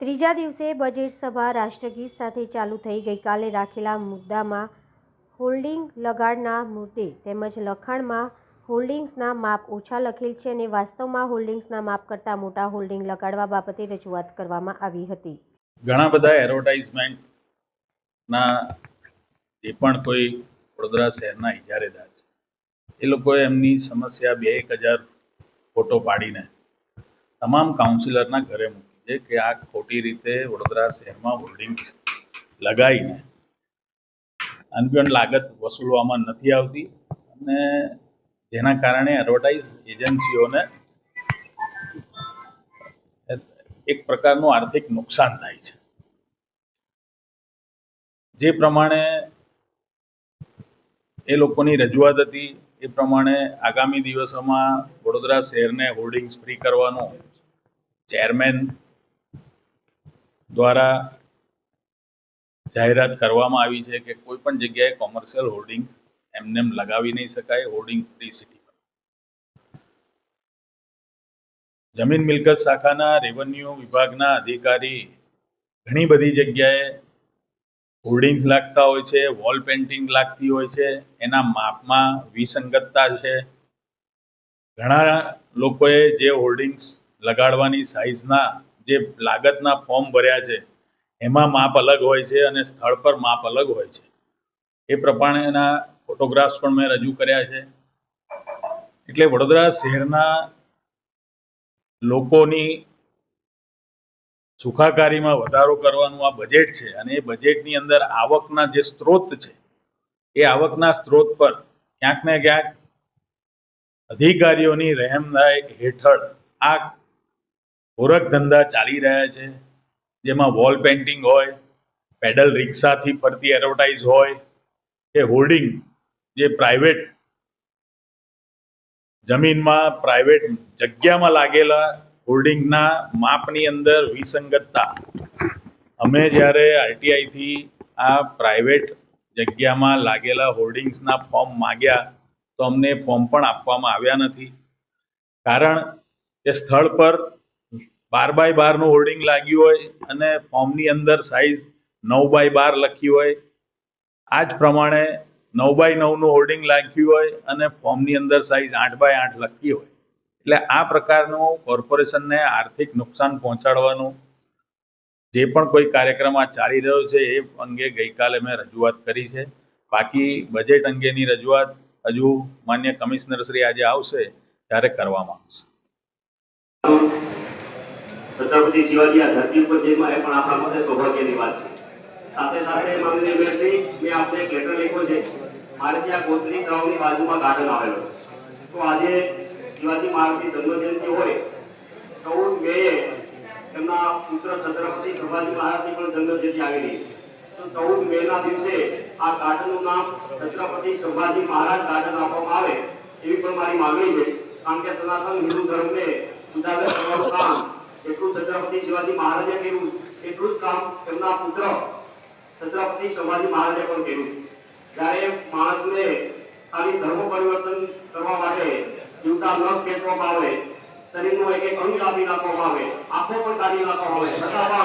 ત્રીજા દિવસે બજેટ સભા રાષ્ટ્રગીત સાથે ચાલુ થઈ ગઈકાલે રાખેલા મુદ્દામાં હોલ્ડિંગ લગાડના મુદ્દે તેમજ લખાણમાં હોલ્ડિંગ્સના માપ ઓછા લખેલ છે અને વાસ્તવમાં હોલ્ડિંગ્સના માપ કરતાં મોટા હોલ્ડિંગ લગાડવા બાબતે રજૂઆત કરવામાં આવી હતી. ઘણા બધા એડવર્ટાઇઝમેન્ટના જે પણ કોઈ વડોદરા શહેરના ઇજારેદાર છે, એ લોકોએ એમની સમસ્યા બે એક હજાર ફોટો પાડીને તમામ કાઉન્સિલરના ઘરે મૂકી છે કે આ ખોટી રીતે વડોદરા શહેરમાં હોર્ડિંગ લગાવીને આની લાગત વસૂલવામાં નથી આવતી અને જેના કારણે એડવર્ટાઇઝ એજન્સીઓને એક પ્રકારનું આર્થિક નુકસાન થાય છે. જે પ્રમાણે એ લોકોની રજૂઆત હતી, એ પ્રમાણે આગામી દિવસોમાં વડોદરા શહેરને હોર્ડિંગ્સ ફ્રી કરવાનો ચેરમેન દ્વારા જાહેરાત કરવામાં આવી છે કે કોઈ પણ જગ્યાએ કોમર્શિયલ હોર્ડિંગ એમને એમ લગાવી નહીં શકાય હોર્ડિંગ ફ્રી સિટી જમીન મિલકત શાખાના રેવન્યુ વિભાગના અધિકારી ઘણી બધી જગ્યાએ હોર્ડિંગ્સ લાગતા હોય છે વોલ પેઇન્ટિંગ લાગતી હોય છે, એના માપમાં વિસંગતતા છે. ઘણા લોકોએ જે હોર્ડિંગ્સ લગાડવાની સાઇઝના જે લાગતના ફોર્મ ભર્યા છે, એમાં માપ અલગ હોય છે અને સ્થળ પર માપ અલગ હોય છે. એ પ્રમાણેના ફોટોગ્રાફ્સ પણ મેં રજૂ કર્યા છે. એટલે વડોદરા શહેરના લોકોની સુખાકારીમાં વધારો કરવાનું આ બજેટ છે અને એ બજેટની અંદર આવકના જે સ્ત્રોત છે, એ આવકના સ્ત્રોત પર ક્યાંક ને ક્યાંક અધિકારીઓની રહેમદાયક હેઠળ આ ઓરખ ધંધા ચાલી રહ્યા છે. જેમાં વોલ પેઇન્ટિંગ હોય પેડલ રિક્ષાથી ફરતી એડવર્ટાઇઝ હોય, કે હોર્ડિંગ જે પ્રાઇવેટ જમીનમાં પ્રાઇવેટ જગ્યામાં લાગેલા હોર્ડિંગના માપની અંદર વિસંગતતા. અમે જ્યારે આરટીઆઈથી આ પ્રાઇવેટ જગ્યામાં લાગેલા હોર્ડિંગ્સના ફોર્મ માગ્યા, તો અમને ફોર્મ પણ આપવામાં આવ્યા નથી. કારણ કે સ્થળ પર બાર બાય બારનું હોર્ડિંગ લાગ્યું હોય અને ફોર્મની અંદર સાઇઝ નવ બાય બાર લખી હોય આ જ પ્રમાણે નવ બાય નવનું હોર્ડિંગ લાગ્યું હોય અને ફોર્મની અંદર સાઇઝ આઠ બાય આઠ લખી હોય. એટલે આ પ્રકારનું કોર્પોરેશનને આર્થિક નુકસાન પહોંચાડવાનું જે પણ કોઈ કાર્યક્રમ આ ચાલી રહ્યો છે એ અંગે ગઈકાલે મેં રજૂઆત કરી છે. બાકી બજેટ અંગેની રજૂઆત હજુ માન્ય કમિશનર શ્રી આજે આવશે ત્યારે કરવામાં આવશે. છત્રપતિ શિવાજી આ ધરતી ઉપર જન્મા એ પણ આપણા માટે સૌભાગ્યની વાત છે. સાથે સાથે માનનીય મેયરશ્રી મેં આપને એક લેટર લખ્યો છે મારે ત્યાં ગોત્રી ગ્રાઉન્ડની બાજુમાં ગાર્ડન આવેલો તો આજે શિવાજી મહારાજની જન્મજયંતિ હોય, ચૌદ મે એમના પુત્ર છત્રપતિ શિવાજી મહારાજની પણ જન્મજયંતિ આવેલી તો ચૌદ મે ના દિવસે આ ગાર્ડનનું નામ છત્રપતિ શિવાજી મહારાજ ગાર્ડન આપવામાં આવે એવી પણ મારી માંગણી છે. કારણ કે સનાતન હિન્દુ ધર્મને ઉજાગર કરવાનું કામ એટલું છત્રપતિ શિવાજી મહારાજે કર્યું. એટલું જ કામ એમના પુત્ર છત્રપતિ શિવાજી મહારાજે પણ કર્યું. જ્યારે માણસને ખાલી ધર્મ પરિવર્તન કરવા માટે જીવતા ન ખેંચવામાં આવે, શરીરનો એક એક અંગ કાપી નાખવામાં આવે, આંખો પણ કાઢી નાખવામાં આવે, છતાં પણ